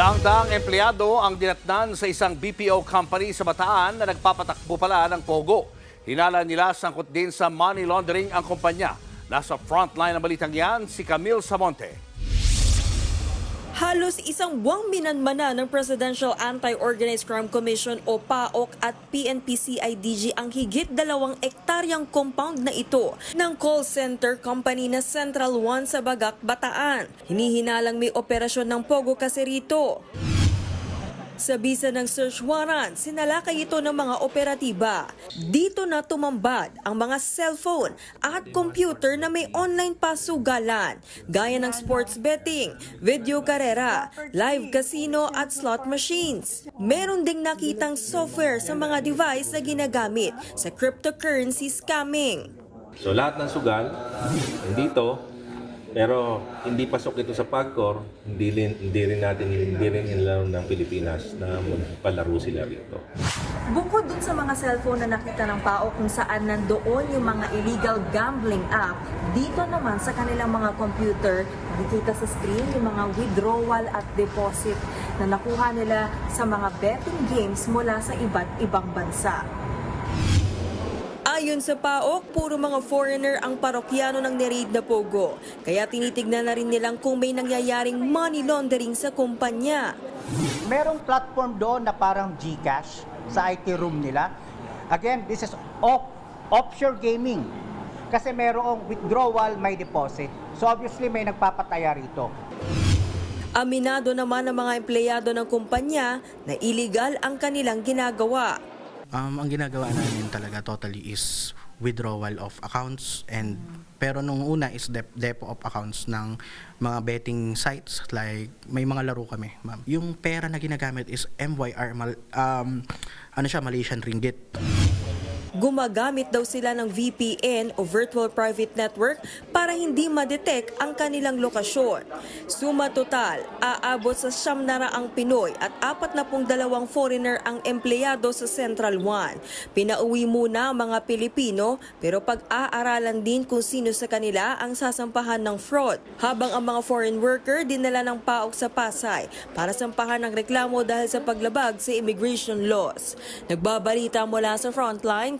Daang-daang empleyado ang dinatnan sa isang BPO company sa Bataan na nagpapatakbo pala ng Pogo. Hinala nila sangkot din sa money laundering ang kumpanya. Nasa frontline ng balitang yan, si Camille Samonte. Halos isang buwang minanmana ng Presidential Anti-Organized Crime Commission o PAOK at PNP-CIDG ang higit dalawang ektaryang compound na ito ng call center company na Central One sa Bagak, Bataan. Hinihinalang may operasyon ng Pogo kasi rito. Sa bisa ng search warrant, sinalakay ito ng mga operatiba. Dito na tumambad ang mga cellphone at computer na may online pasugalan, gaya ng sports betting, video karera, live casino at slot machines. Meron ding nakitang software sa mga device na ginagamit sa cryptocurrency scamming. So lahat ng sugal, nandito, pero hindi pasok ito sa PAGCOR, hindi rin, hindi rin natin, hindi rin inalaw ng Pilipinas na palaro sila rito. Bukod dun sa mga cellphone na nakita ng PAO kung saan nandoon yung mga illegal gambling app, dito naman sa kanilang mga computer, nakikita sa screen yung mga withdrawal at deposit na nakuha nila sa mga betting games mula sa iba't ibang bansa. Ayon sa PAOK, puro mga foreigner ang parokyano ng niraid na Pogo. Kaya tinitignan na rin nilang kung may nangyayaring money laundering sa kumpanya. merong platform doon na parang GCash sa IT room nila. Again, this is off, offshore gaming. Kasi merong withdrawal, may deposit. So obviously may nagpapataya rito. Aminado naman ng mga empleyado ng kumpanya na illegal ang kanilang ginagawa. Um, ang ginagawa namin talaga totally is withdrawal of accounts and pero nung una is dep- depo of accounts ng mga betting sites. Like may mga laro kami ma'am. Yung pera na ginagamit is MYR mal- um, ano siya Malaysian ringgit Gumagamit daw sila ng VPN o Virtual Private Network para hindi ma-detect ang kanilang lokasyon. Suma total, aabot sa siyam na raang Pinoy at apat na pong dalawang foreigner ang empleyado sa Central One. Pinauwi muna mga Pilipino pero pag-aaralan din kung sino sa kanila ang sasampahan ng fraud. Habang ang mga foreign worker dinala ng paok sa Pasay para sampahan ng reklamo dahil sa paglabag sa immigration laws. Nagbabalita mula sa frontline,